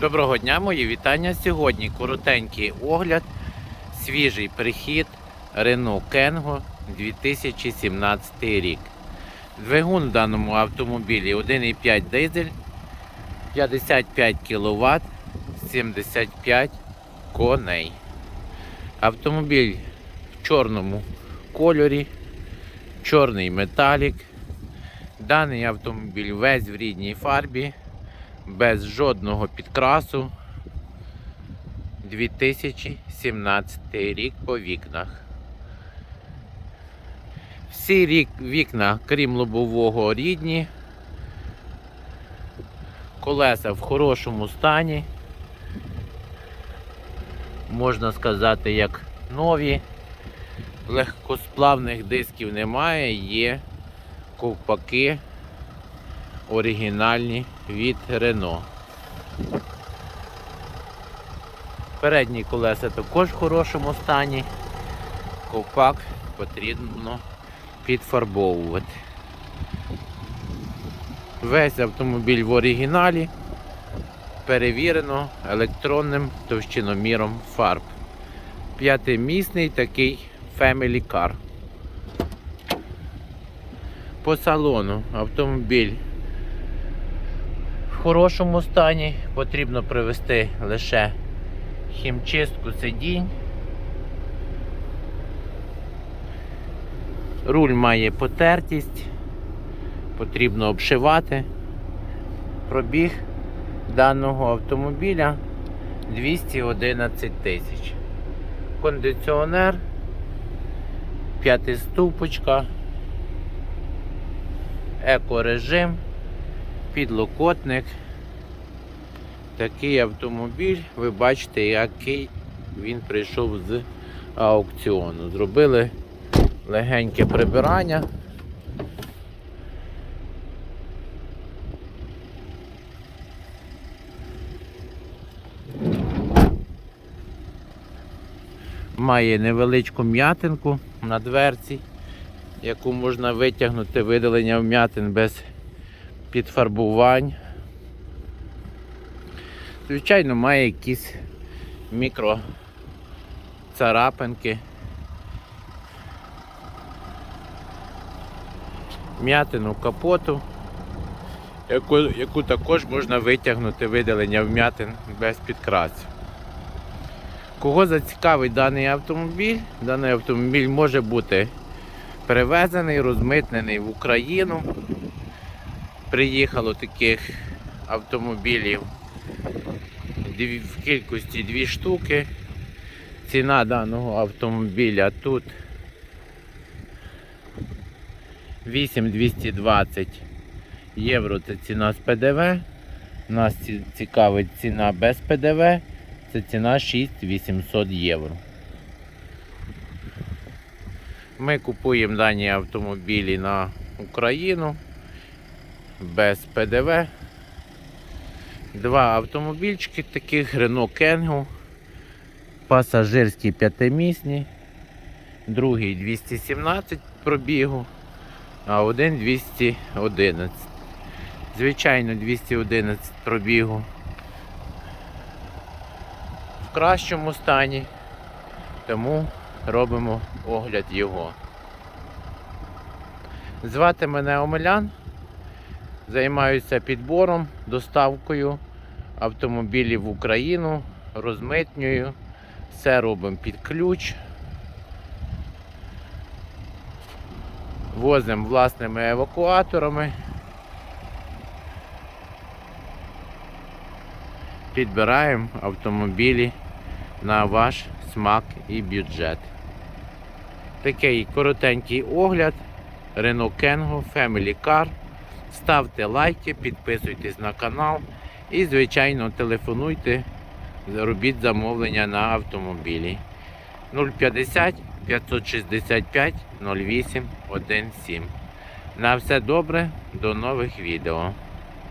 Доброго дня, мої вітання. Сьогодні коротенький огляд, свіжий прихід Renault Kengo 2017 рік. Двигун в даному автомобілі 1,5 дизель, 55 кВт, 75 коней. Автомобіль в чорному кольорі, чорний металік. Даний автомобіль весь в рідній фарбі без жодного підкрасу 2017 рік по вікнах. Всі рік вікна, крім лобового, рідні. Колеса в хорошому стані. Можна сказати, як нові. Легкосплавних дисків немає, є ковпаки оригінальні від Renault. Передні колеса також в хорошому стані. Ковпак потрібно підфарбовувати. Весь автомобіль в оригіналі перевірено електронним товщиноміром фарб. П'ятимісний такий Family Car. По салону автомобіль в хорошому стані. Потрібно привести лише хімчистку сидінь. Руль має потертість, потрібно обшивати. Пробіг даного автомобіля 211 тисяч. Кондиціонер, п'ятиступочка, екорежим підлокотник. Такий автомобіль, ви бачите, який він прийшов з аукціону. Зробили легеньке прибирання. Має невеличку м'ятинку на дверці, яку можна витягнути видалення вм'ятин без підфарбувань. Звичайно, має якісь мікро царапинки. М'ятину капоту, яку, яку також можна витягнути видалення вм'ятин без підкрасів. Кого зацікавить даний автомобіль, даний автомобіль може бути перевезений, розмитнений в Україну. Приїхало таких автомобілів в кількості дві штуки. Ціна даного автомобіля тут 8220 євро це ціна з ПДВ. Нас цікавить ціна без ПДВ. Це ціна 6800 євро. Ми купуємо дані автомобілі на Україну без ПДВ. Два автомобільчики таких Renault Kangoo. Пасажирські п'ятимісні, другий 217 пробігу, а один 211. Звичайно, 211 пробігу. В кращому стані, тому робимо огляд його. Звати мене Омелян. Займаюся підбором, доставкою автомобілів в Україну, розмитнюю. Все робимо під ключ. Возимо власними евакуаторами. Підбираємо автомобілі на ваш смак і бюджет. Такий коротенький огляд Renault Kengo Family Car. Ставте лайки, підписуйтесь на канал і, звичайно, телефонуйте, робіть замовлення на автомобілі 050 565 08 17. На все добре, до нових відео.